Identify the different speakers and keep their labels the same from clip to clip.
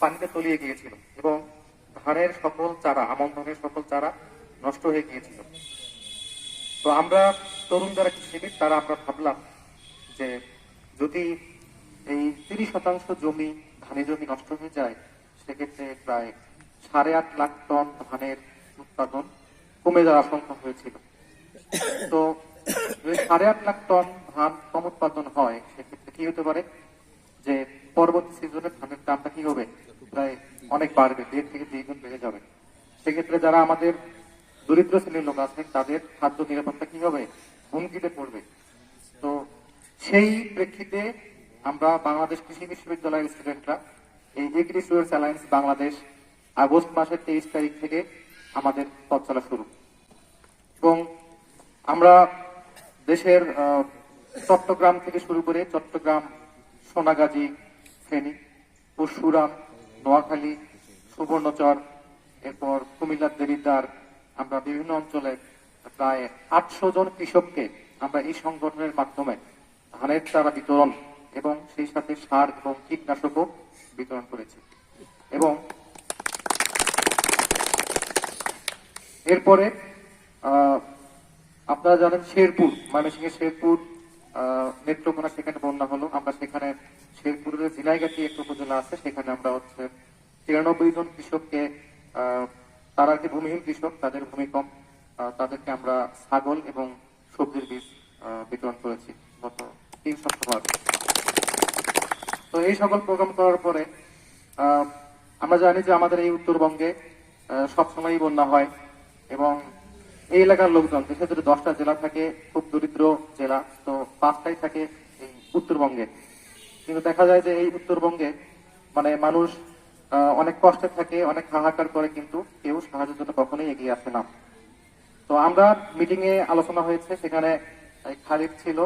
Speaker 1: পানিতে তলিয়ে গিয়েছিল এবং ধানের সকল চারা আমন ধানের সকল চারা নষ্ট হয়ে গিয়েছিল। তো আমরা তরুণ যারা কৃষিবিদ, তারা আমরা ভাবলাম যে যদি এই তিরিশ শতাংশ জমি, ধানের জমি নষ্ট হয়ে যায়, সেক্ষেত্রে প্রায় সাড়ে আট লাখ টন ধানের উৎপাদন কমে যাওয়ার আশঙ্কা হয়েছিল। তো সাড়ে আট লাখ টন ধান কম উৎপাদন হয়, সেক্ষেত্রে কি হতে পারে? যে পরবর্তী সিজনে ধানের দামটা কি হবে? প্রায় অনেক বাড়বে, দেড় থেকে দুই বেড়ে যাবে। সেক্ষেত্রে যারা আমাদের দরিদ্র শ্রেণির লোক আছেন, তাদের খাদ্য নিরাপত্তা কি হবে? হুমকিতে পড়বে। তো সেই প্রেক্ষিতে আমরা বাংলাদেশ কৃষি বিশ্ববিদ্যালয়ের স্টুডেন্টরা এই agri students alliance Bangladesh, August মাসের তেইশ তারিখ থেকে আমাদের পথ চলা শুরু। এবং আমরা দেশের চট্টগ্রাম থেকে শুরু করে চট্টগ্রাম, সোনাগাজী ফেনী পরশুরাম, নোয়াখালী, সুবর্ণচর, এরপর কুমিল্লার দেবিদ্বার। আমরা বিভিন্ন অঞ্চলে প্রায় আটশো জন কৃষককে আমরা এই সংগঠনের মাধ্যমে ধানের চারা বিতরণ এবং সেই সাথে সার এবং কীটনাশকও বিতরণ করেছি। এবং এরপরে আপনারা জানেন শেরপুর, ময়মনসিংহের শেরপুর নেত্রকোনা সেখানে বন্যা হলো। আমরা সেখানে শেরপুরের জিনাইগাতি একটা উপজেলা আছে সেখানে আমরা হচ্ছে তিরানব্বই জন কৃষককে তারা কি ভূমিহীন কৃষক তাদের ভূমি কম আহ, তাদেরকে আমরা ছাগল এবং সবজির বীজ বিতরণ করেছি গত তিন সপ্তাহ আগে। তো এই সকল প্রোগ্রাম করার পরে আমরা জানি যে আমাদের এই উত্তরবঙ্গে সবসময়ই বন্যা হয় এবং এই এলাকার লোকজন দেশে যদি দশটা জেলা থাকে খুব দরিদ্র জেলা পাঁচটাই থাকে এই উত্তরবঙ্গে। কিন্তু দেখা যায় যে এই উত্তরবঙ্গে মানে মানুষ অনেক কষ্টে থাকে, অনেক হাহাকার করে, কিন্তু কেউ সাহায্যের জন্য কখনোই এগিয়ে আসে না। তো আমরা মিটিং এ আলোচনা হয়েছে, সেখানে খালিদ ছিল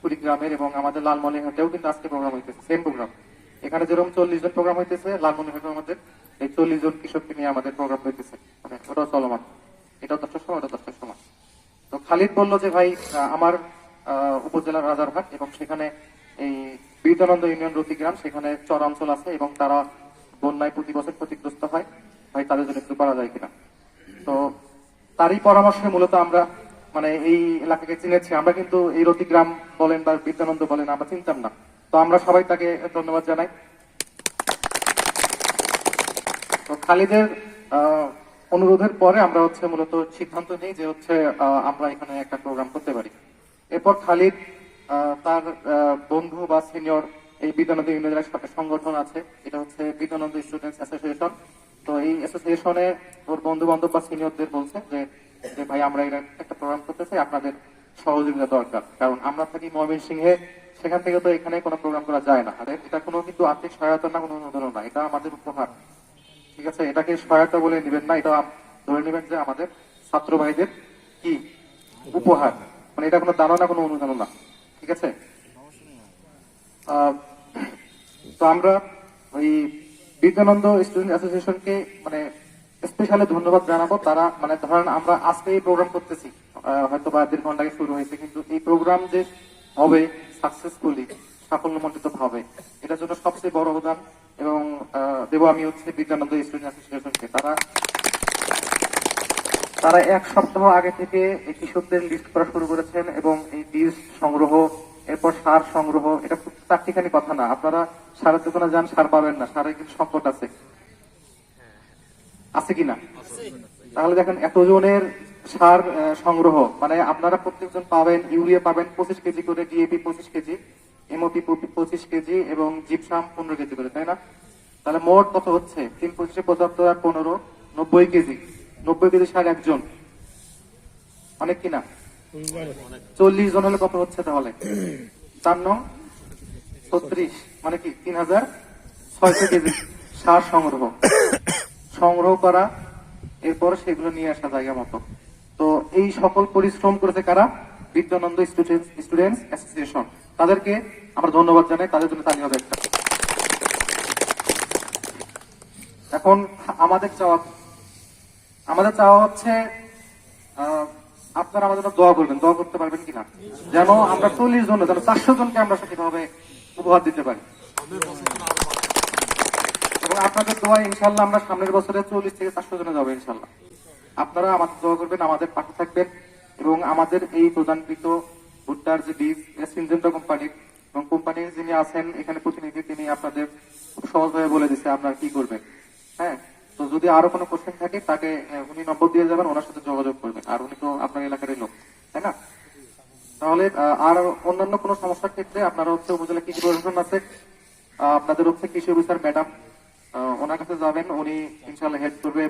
Speaker 1: কুড়িগ্রামের এবং আমাদের লালমনিরহাটেও কিন্তু আজকে প্রোগ্রাম হইতেছে সেম প্রোগ্রাম এখানে যেরকম চল্লিশ জন প্রোগ্রাম হইতেছে লালমনিরহাটের আমাদের এই চল্লিশ জন কৃষককে নিয়ে আমাদের প্রোগ্রাম হইতেছে। মানে ওটাও চলমান। এটাও দশটার সময়, ওটা দশটার সময়। তো খালিদ বলল যে, ভাই আমার উপজেলার রাজারহাট এবং সেখানে এই বীরদানন্দ ইউনিয়ন রতিগ্রাম সেখানে চর অঞ্চল আছে এবং তারা বন্যায় প্রতি বছর ক্ষতিগ্রস্ত হয়। ভাই, তাদের জন্য একটু করা যায় কিনা? তো তারই পরামর্শে মূলত আমরা মানে এই এলাকাকে চিনেছি। আমরা কিন্তু এই রতিগ্রাম বলেন বা বিদ্যানন্দ বলেন, আমরা চিনতাম না। তো আমরা সবাই তাকে ধন্যবাদ জানাই। তো খালিদের অনুরোধের পরে আমরা হচ্ছে মূলত সিদ্ধান্ত নিই যে হচ্ছে আমরা এখানে একটা প্রোগ্রাম করতে পারি। এরপর খালিদ তার বন্ধু বা সিনিয়র এই বিদ্যানন্দ ইউনিয়নের একটা সংগঠন আছে। এটা হচ্ছে বিদ্যানন্দ স্টুডেন্টস অ্যাসোসিয়েশন। তো এই অ্যাসোসিয়েশনে ওর বন্ধু বান্ধব বা সিনিয়রদের বলছে যে ভাই, আমরা একটা প্রোগ্রাম করতে চাই, আপনাদের সহযোগিতা দরকার। কারণ আমরা থাকি ময়মনসিংহে, সেখান থেকে তো এখানে কোনো প্রোগ্রাম করা যায় না। আর, এটা কোনো কিন্তু আর্থিক সহায়তা না, কোনো অনুদান না, এটা আমাদের উপহার। ঠিক আছে? এটাকে সহায়তা বলে নেবেন না এটা ধরে নেবেন যে আমাদের ছাত্র ভাইদের কি? উপহার। মানে এটা কোনো দানা না, কোনো অনুদান না। ঠিক আছে? তো আমরা ওই বিদ্যানন্দ স্টুডেন্ট অ্যাসোসিয়েশনকে মানে স্পেশালি ধন্যবাদ জানাব। তারা মানে ধরেন আমরা আজকে এই প্রোগ্রাম করতেছি হয়তো বা দেড় ঘণ্টা শুরু হয়েছে, কিন্তু এই প্রোগ্রাম যে হবে সাকসেসফুলি সাফল্যমণ্ডিত হবে এটার জন্য সবচেয়ে বড় অবদান এবং দেবো আমি হচ্ছে বিদ্যানন্দ স্টুডেন্ট অ্যাসোসিয়েশনকে তারা তারা এক সপ্তাহ আগে থেকে এই কৃষকদের লিস্ট করা শুরু করেছেন এবং এই বীজ সংগ্রহ এরপর সার সংগ্রহ এটা খুব চারটিখানি কথা না। আপনারা সারের দোকানে যান সার পাবেন না। সারের কিন্তু সংকট আছে। আছে কিনা তাহলে দেখেন এতজনের সার সংগ্রহ মানে আপনারা প্রত্যেকজন পাবেন ইউরিয়া পাবেন পঁচিশ কেজি করে ডিএপি পঁচিশ কেজি এমওপি পঁচিশ কেজি এবং জিপসাম পনেরো কেজি করে তাই না? তাহলে মোট কত হচ্ছে? তিন পঁচিশে পঁচাত্তর আর পনেরো নব্বই কেজি। নব্বই কেজি সার একজন। অনেক কিনা? চল্লিশ জন হলে কত হচ্ছে তাহলে? ছত্রিশ মানে কি, তিন হাজার ছয়শো কেজি সার সংগ্রহ। সংগ্রহ করা, এরপর সেগুলো নিয়ে আসা জায়গা মতো। তো এই সকল পরিশ্রম করেছে কারা? Bidyanondo student students association. তাদেরকে আমরা ধন্যবাদ জানাই, তাদের জন্য তালি হবে একটা। এখন আমাদের চাওয়া আমাদের চাওয়া হচ্ছে আপনারা আমাদের দোয়া করবেন, দোয়া করতে পারবেন কিনা? যেন আমরা চল্লিশ জন, যেন চারশো জনকে আমরা সঠিকভাবে উপহার দিতে পারি। এবং আপনাদের দোয়া ইনশাল্লাহ আমরা সামনের বছরে চল্লিশ থেকে চারশো জনে যাব ইনশাল্লাহ। আপনারা আমাদের দোয়া করবেন, আমাদের পাশে থাকবেন এবং আমাদের এই প্রদানকৃত ভুট্টার যে বীজ সিনজেন্টা কোম্পানির এবং কোম্পানির যিনি আছেন, এখানে প্রতিনিধি, তিনি আপনাদের খুব সহজভাবে বলে দিচ্ছে আপনারা কি করবেন। হ্যাঁ? তো যদি আরও কোনো কোশ্চেন থাকে, তাকে উনি নম্বর দিয়ে যাবেন, ওনার সাথে যোগাযোগ করবেন। আর উনি তো আপনার এলাকারই লোক, তাই না? তাহলে আর অন্যান্য কোনো সমস্যার ক্ষেত্রে আপনারা হচ্ছে উপজেলা কৃষি প্রশাসন আছে আপনাদের হচ্ছে কৃষি অফিসার ম্যাডাম ওনার কাছে যাবেন, উনি ইনশাল্লাহ হেল্প করবে।